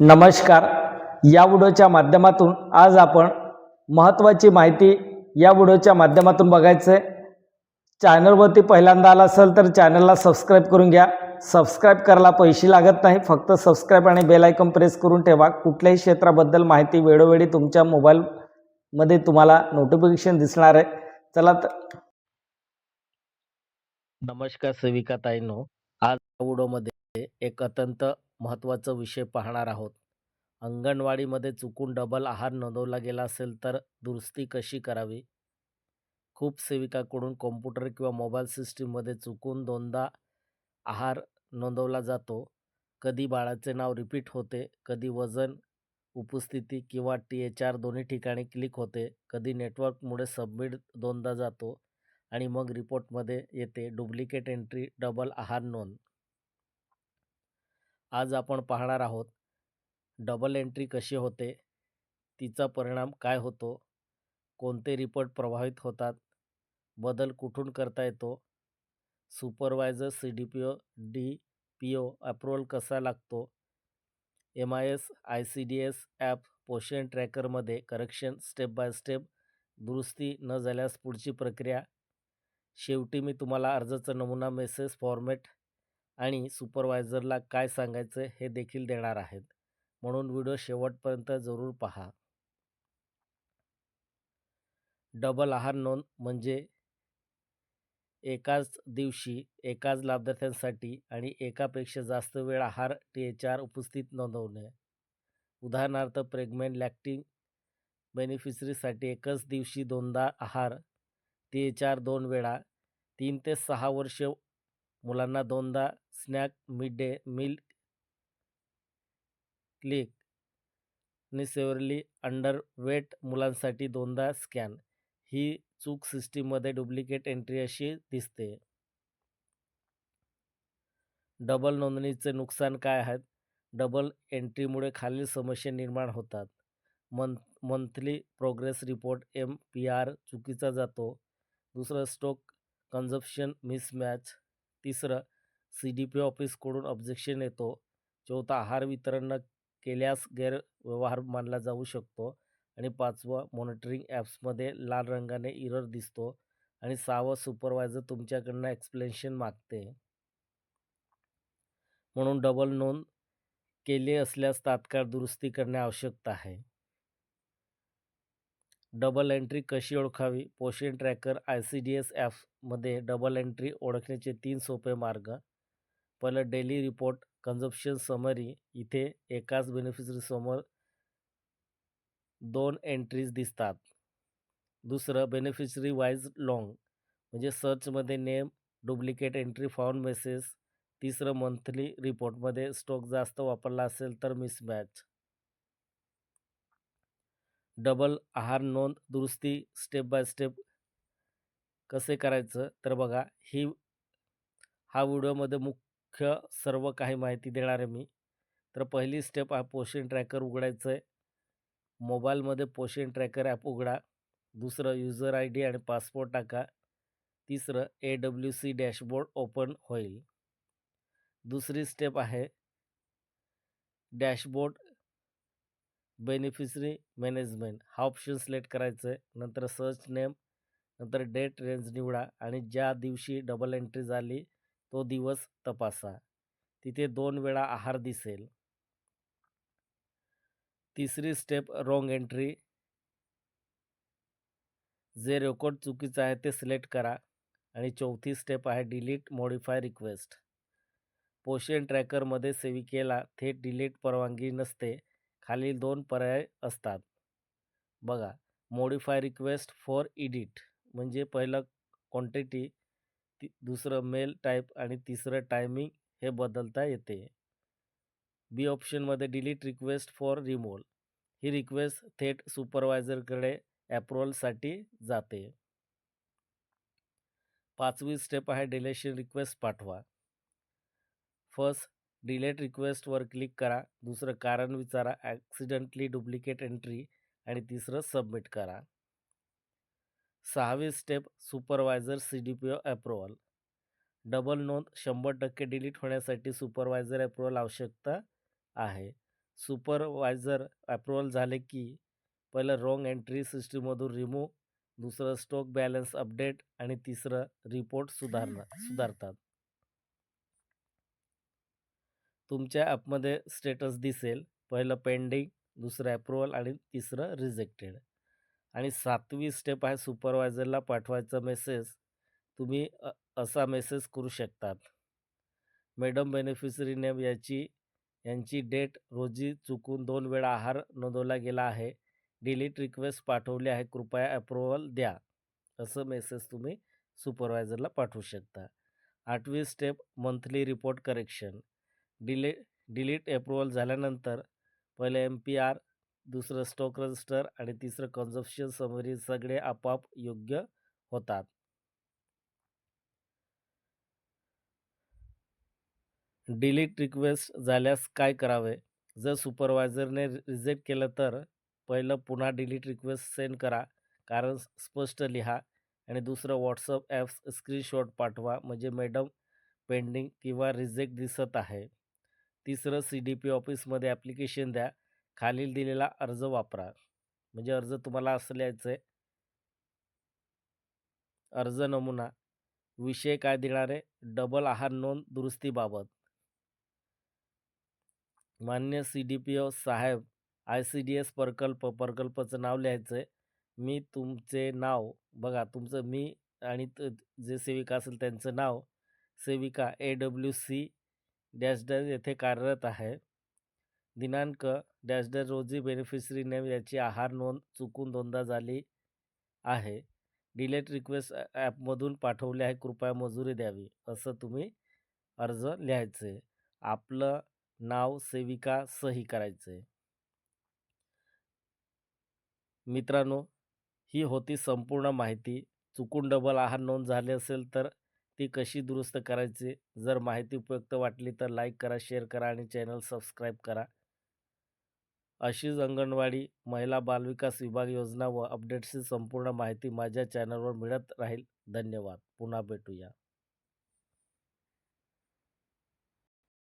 नमस्कार. या व्हिडिओच्या माध्यमातून आज आपण महत्त्वाची माहिती या व्हिडिओच्या माध्यमातून बघायचं आहे चॅनलवरती पहिल्यांदा आला असेल तर चॅनलला सबस्क्राईब करून घ्या. सबस्क्राईब करायला पैसे लागत नाही फक्त सबस्क्राईब आणि बेल आयकॉन प्रेस करून ठेवा. कुठल्याही क्षेत्राबद्दल माहिती वेळोवेळी तुमच्या मोबाईलमध्ये तुम्हाला नोटिफिकेशन दिसणार आहे. चला तर. नमस्कार सेविका ताईनो आज या व्हिडिओमध्ये एक अत्यंत महत्त्वाचा विषय पाहणार आहोत. अंगणवाडीमध्ये चुकून डबल आहार नोंदवला गेला असेल तर दुरुस्ती कशी करावी? खूप सेविकाकडून कॉम्प्युटर किंवा मोबाईल सिस्टीममध्ये चुकून दोनदा आहार नोंदवला जातो. कधी बाळाचे नाव रिपीट होते कधी वजन उपस्थिती किंवा टी एच आर दोन्ही ठिकाणी क्लिक होते कधी नेटवर्कमुळे सबमिट दोनदा जातो आणि मग रिपोर्टमध्ये येते डुप्लिकेट एंट्री डबल आहार नोंद. आज आपण पाहणार आहोत डबल एंट्री कशी होते तिचा परिणाम काय होतो कोणते रिपोर्ट प्रभावित होतात बदल कुठून करता येतो supervisor C D P O D P O approval कसा लागतो M I S I C D S app Poshan ट्रॅकरमध्ये correction step by step दुरुस्ती न झाल्यास पुढची प्रक्रिया शेवटी मी तुम्हाला अर्जाचा नमुना मेसेज फॉर्मेट आणि सुपरवायझरला काय सांगायचं हे देखील देणार आहेत. म्हणून व्हिडिओ शेवटपर्यंत जरूर पहा. डबल आहार नोंद म्हणजे एकाच दिवशी एकाच लाभार्थ्यांसाठी आणि एकापेक्षा जास्त वेळ आहार टी एच आर उपस्थित नोंदवणे. उदाहरणार्थ प्रेग्नेंट लॅक्टिंग बेनिफिशरीसाठी एकच दिवशी दोनदा आहार टी एच आर दोन वेळा तीन ते सहा वर्ष मुलांना दोनदा snack mid day meal click निसेवरली underweight under weight मुलांसाठी दोनदा स्कॅन. ही चूक सिस्टीममध्ये डुप्लिकेट एंट्री अशी दिसते. डबल नोंदणीचे नुकसान काय आहेत? डबल एंट्रीमुळे खालील समस्या निर्माण होतात. Month monthly progress report M P R चुकीचा जातो. दुसरं स्टोक कन्झप्शन मिसमॅच तिसरं सी डी पी ऑफिसकडून ऑब्जेक्शन येतो. चौथा आहार वितरण न केल्यास गैरव्यवहार मानला जाऊ शकतो. आणि पाचवं मॉनिटरिंग ॲप्समध्ये लाल रंगाने इरर दिसतो. आणि सहावं सुपरवायझर तुमच्याकडनं एक्सप्लेनेशन मागते. म्हणून डबल नोंद केले असल्यास तात्काळ दुरुस्ती करणे आवश्यकता आहे. डबल एंट्री कशी ओळखावी? Poshan tracker I C D S ॲपमध्ये डबल एंट्री ओळखण्याचे तीन सोपे मार्ग. पहिलं डेली रिपोर्ट कन्झप्शन समरी. इथे एकाच बेनिफिशरीसमोर दोन एंट्रीज दिसतात. दुसरं बेनिफिशरी वाईज लॉंग म्हणजे सर्चमध्ये name duplicate entry found message. तिसरं मंथली रिपोर्टमध्ये स्टॉक जास्त वापरला असेल तर मिसमॅच. डबल आहार नोंद दुरुस्ती स्टेप बाय स्टेप कसे करायचं? तर बघा ही हा व्हिडिओमध्ये मुख्य सर्व काही माहिती देणार आहे मी. तर पहिली स्टेप हा पोषण ट्रॅकर उघडायचं आहे मोबाईलमध्ये पोषण ट्रॅकर ॲप उघडा. दुसरं युजर आय डी आणि पासपोर्ट टाका. तिसरं A W C dashboard open होईल. दुसरी स्टेप आहे डॅशबोर्ड बेनिफिशरी मॅनेजमेंट. हा ऑप्शन सिलेक्ट करायचं आहे नंतर सर्च नेम नंतर डेट रेंज निवडा आणि ज्या दिवशी डबल एंट्री झाली तो दिवस तपासा. तिथे दोन वेळा आहार दिसेल. तिसरी स्टेप रॉंग एंट्री. जे रेकॉर्ड चुकीचं आहे ते सिलेक्ट करा. आणि चौथी स्टेप आहे डिलीट मॉडिफाय रिक्वेस्ट. पोषण ट्रॅकरमध्ये सेविकेला थेट डिलीट परवानगी नसते. खालील दोन पर्याय असतात. बघा मॉडिफाय रिक्वेस्ट फॉर इडिट म्हणजे पहिलं क्वांटिटी ती दुसरं मेल टाईप आणि तिसरं टायमिंग हे बदलता येते. बी ऑप्शनमध्ये डिलीट रिक्वेस्ट फॉर रिमोल ही रिक्वेस्ट थेट सुपरवायझरकडे ॲप्रुव्हलसाठी जाते. पाचवी स्टेप आहे डिलेशन रिक्वेस्ट पाठवा. फर्स्ट डिलेट रिक्वेस्टवर क्लिक करा. दुसरं कारण विचारा. ॲक्सिडेंटली डुप्लिकेट एंट्री आणि तिसरं सबमिट करा. सहावी step supervisor C D P O approval. Double नोंद शंभर टक्के डिलीट होण्यासाठी सुपरवायझर अप्रुव्हल आवश्यकता आहे. सुपरवायझर अप्रुव्हल झाले की पहिलं रॉंग एंट्री सिस्टीममधून रिमूव्ह दुसरं स्टॉक बॅलन्स अपडेट आणि तिसरं रिपोर्ट सुधारणा सुधारतात. तुमच्या ॲपमध्ये स्टेटस दिसेल. पहिलं पेंडिंग दुसरं अप्रुव्हल आणि तिसरं रिजेक्टेड. आणि सातवी स्टेप आहे सुपरवायझरला पाठवायचा मेसेज. तुम्ही असा मेसेज करू शकतात. मॅडम बेनिफिशरी नेम याची यांची डेट रोजी चुकून दोन वेळा आहार नोंदवला गेला आहे. डिलीट रिक्वेस्ट पाठवली आहे. कृपया अप्रुव्हल द्या. असं मेसेज तुम्ही सुपरवायझरला पाठवू शकता. आठवी step monthly report correction. Delay delete approval झाल्यानंतर पहिलं एम पी आर दुसरं स्टॉक रजिस्टर आणि तिसरं कन्झप्शन समरी सगळे आपोआप योग्य होतात. डिलीट रिक्वेस्ट झाल्यास काय करावे? जर सुपरवायझरने रिजेक्ट केलं तर पहिलं पुन्हा डिलीट रिक्वेस्ट सेंड करा कारण स्पष्ट लिहा आणि दुसरं व्हॉट्सअप ॲप्स स्क्रीनशॉट पाठवा म्हणजे मॅडम पेंडिंग किंवा रिजेक्ट दिसत आहे. तिसरं सी डी पी ऑफिसमध्ये ॲप्लिकेशन द्या. खालील दिलेला अर्ज वापरा. म्हणजे अर्ज तुम्हाला असं लिहायचं आहे अर्ज नमुना. विषय काय देणार आहे? डबल आहार नोंद दुरुस्तीबाबत मान्य सी डी पी ओ साहेब आय सी डी एस प्रकल्प प्रकल्पाचं नाव लिहायचं आहे मी तुमचे नाव बघा तुमचं मी आणि त जे सेविका असेल त्यांचं नाव सेविका A W C dash dash येथे कार्यरत आहे. दिनांक डॅश डॅश रोजी बेनिफिशरी नेम याची आहार नोंद चुकून दोनदा झाली आहे. डिलेट रिक्वेस्ट ॲपमधून पाठवले आहे कृपया मजुरी द्यावी असं तुम्ही अर्ज लिहायचे. आपलं नाव सेविका सही करायचे. मित्रांनो ही होती संपूर्ण माहिती. चुकून डबल आहार नोंद झाली असेल तर ती कशी दुरुस्त करायची? जर माहिती उपयुक्त वाटली तर लाईक करा शेअर करा आणि चॅनल सबस्क्राईब करा. अशीच अंगणवाडी महिला बालविकास विभाग योजना व अपडेट्सची संपूर्ण माहिती माझ्या चॅनलवर मिळत राहील. धन्यवाद. पुन्हा भेटूया.